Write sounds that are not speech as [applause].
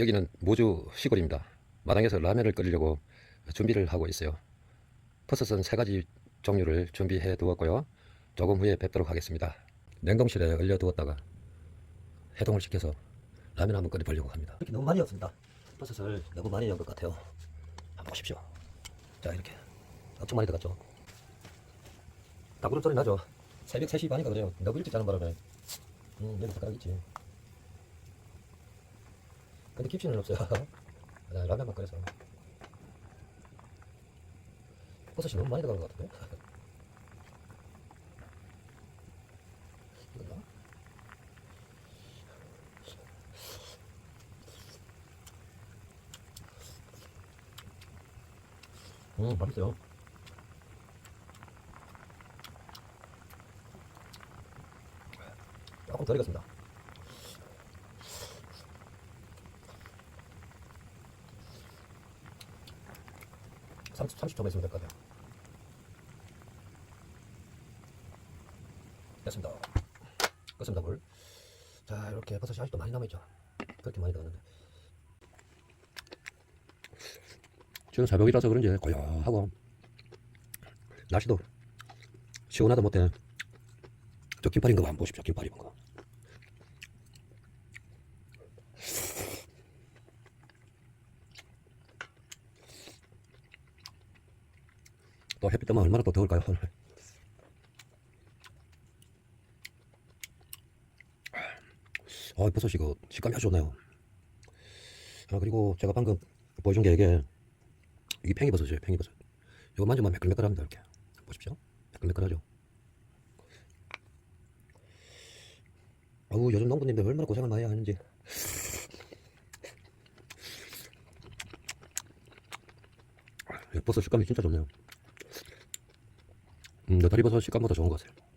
여기는 모주 시골입니다. 마당에서 라면을 끓이려고 준비를 하고 있어요. 버섯은 세 가지 종류를 준비해 두었고요. 조금 후에 뵙도록 하겠습니다. 냉동실에 얼려 두었다가 해동을 시켜서 라면 한번 끓여 보려고 합니다. 이렇게 너무 많이 없습니다. 버섯을 너무 많이 넣은 것 같아요. 한번 보십시오. 자 이렇게 엄청 많이 들어갔죠. 다구름 소리 나죠. 새벽 3시 반인가 그래요. 너무 일찍 자는 바람에 음 여기 젓가락 있지. 근데 김치는 없어요. 나 라면만 끓여서. 버섯이 너무 많이 들어간 것 같은데? [laughs] 이건가? 음, 맛있어요. 조금 덜 익었습니다. 30, 30초만 있으면 될 것 같아요. 됐습니다. 껐습니다, 물. 자, 이렇게 버섯이 아직도 많이 남아있죠. 그렇게 많이 넣었는데. 지금 새벽이라서 그런지 고요하고, 날씨도 시원하다 못해. 저 긴팔 입은 거 한번 보십시오, 긴팔 입은 거. 또 햇빛 때문에 얼마나 또 더울까요, 오늘. [laughs] 아, 버섯이 그 식감이 아주 좋네요. 아, 그리고 제가 방금 보여준 게 이게, 이게 팽이버섯이에요, 팽이버섯. 이거 만지면 매끌매끌합니다, 이렇게. 보십시오. 매끌매끌하죠. 아우, 요즘 농부님들 얼마나 고생을 많이 하는지. [laughs] 이 버섯 식감이 진짜 좋네요. 음, 너다리 버섯 식감보다 좋은 것 같아요.